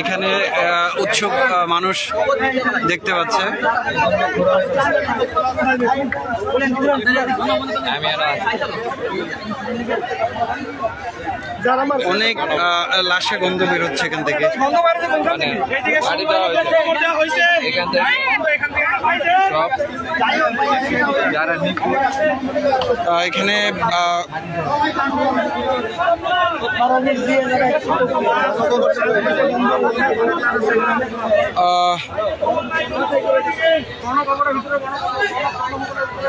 এখানে উৎসুক মানুষ দেখতে পাচ্ছে। অনেক লাশের গন্ধ এখান থেকে এখান থেকে। এখানে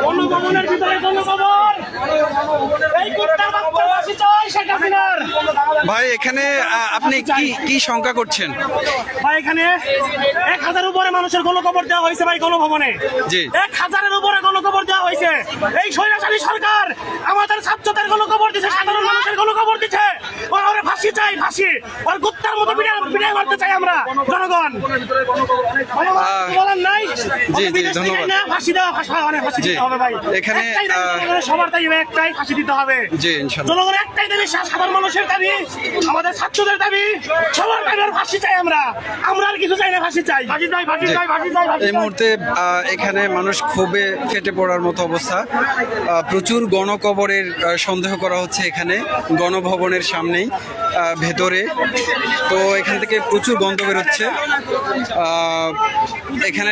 গণভবনের ভিতরে গণভবন এই কুত্তার বাচ্চা ফাঁসি চাই শেখ হাসিনার ভাই এখানে আপনি কি কি শঙ্কা করছেন? ভাই এখানে এক হাজার উপরে মানুষের গণকবর দেওয়া হয়েছে ভাই গণভবনে। জি। এক হাজারের উপরে গণকবর দেওয়া হয়েছে। এই স্বৈরাচারী সরকার আমাদের ছাত্রদের গণকবর দিচ্ছে সাধারণ মানুষের গণকবর দিচ্ছে ফাঁসি চাই ফাঁসি। ওর গুপ্তার মতো বিড়াল বিড়াল মারতে চাই আমরা জনগণ। বলেন বলার নাই জি, জি, ধন্যবাদ। ফাঁসি দেওয়া ফাঁসি মানে ফাঁসি দিতে হবে ভাই। এখানে, সবার দাবি একটাই ফাঁসি দিতে হবে। জি ইনশাল্লাহ। জনগণের একটাই দাবি সাধারণ মানুষের দাবি আমাদের ছাত্রদের দাবি সবার দাবি আর ফাঁসি চাই আমরা। আমরা আর কিছু চাই না ফাঁসি চাই। ফাঁসি চাই ফাঁসি চাই ফাঁসি চাই এই মুহূর্তে এখানে মানুষ খুবই ফেটে পড়ার মতো অবস্থা। আহ, প্রচুর গণকবরের সন্দেহ করা হচ্ছে এখানে গণভবনের সামনেই আহ, ভেতরে। তো এখান থেকে প্রচুর গন্ধ বেরোচ্ছে। আহ, এখানে